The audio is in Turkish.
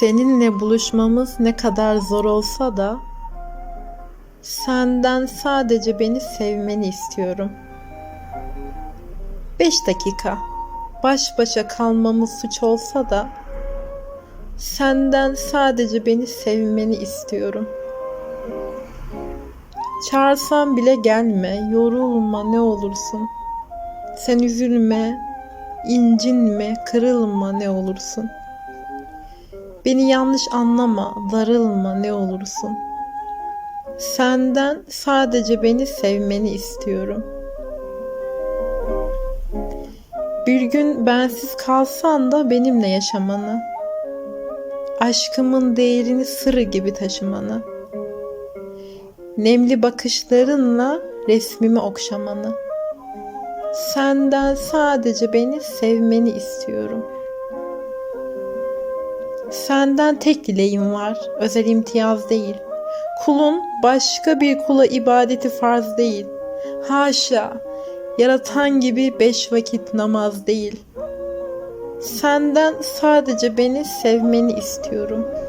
Seninle buluşmamız ne kadar zor olsa da senden sadece beni sevmeni istiyorum. Beş dakika baş başa kalmamız suç olsa da senden sadece beni sevmeni istiyorum. Çağırsam bile gelme, yorulma ne olursun. Sen üzülme, incinme, kırılma ne olursun. Beni yanlış anlama, darılma ne olursun. Senden sadece beni sevmeni istiyorum. Bir gün bensiz kalsan da benimle yaşamanı. Aşkımın değerini sırrı gibi taşımanı. Nemli bakışlarınla resmimi okşamanı. Senden sadece beni sevmeni istiyorum. Senden tek dileğim var, özel imtiyaz değil. Kulun başka bir kula ibadeti farz değil. Haşa, yaratan gibi beş vakit namaz değil. Senden sadece beni sevmeni istiyorum.''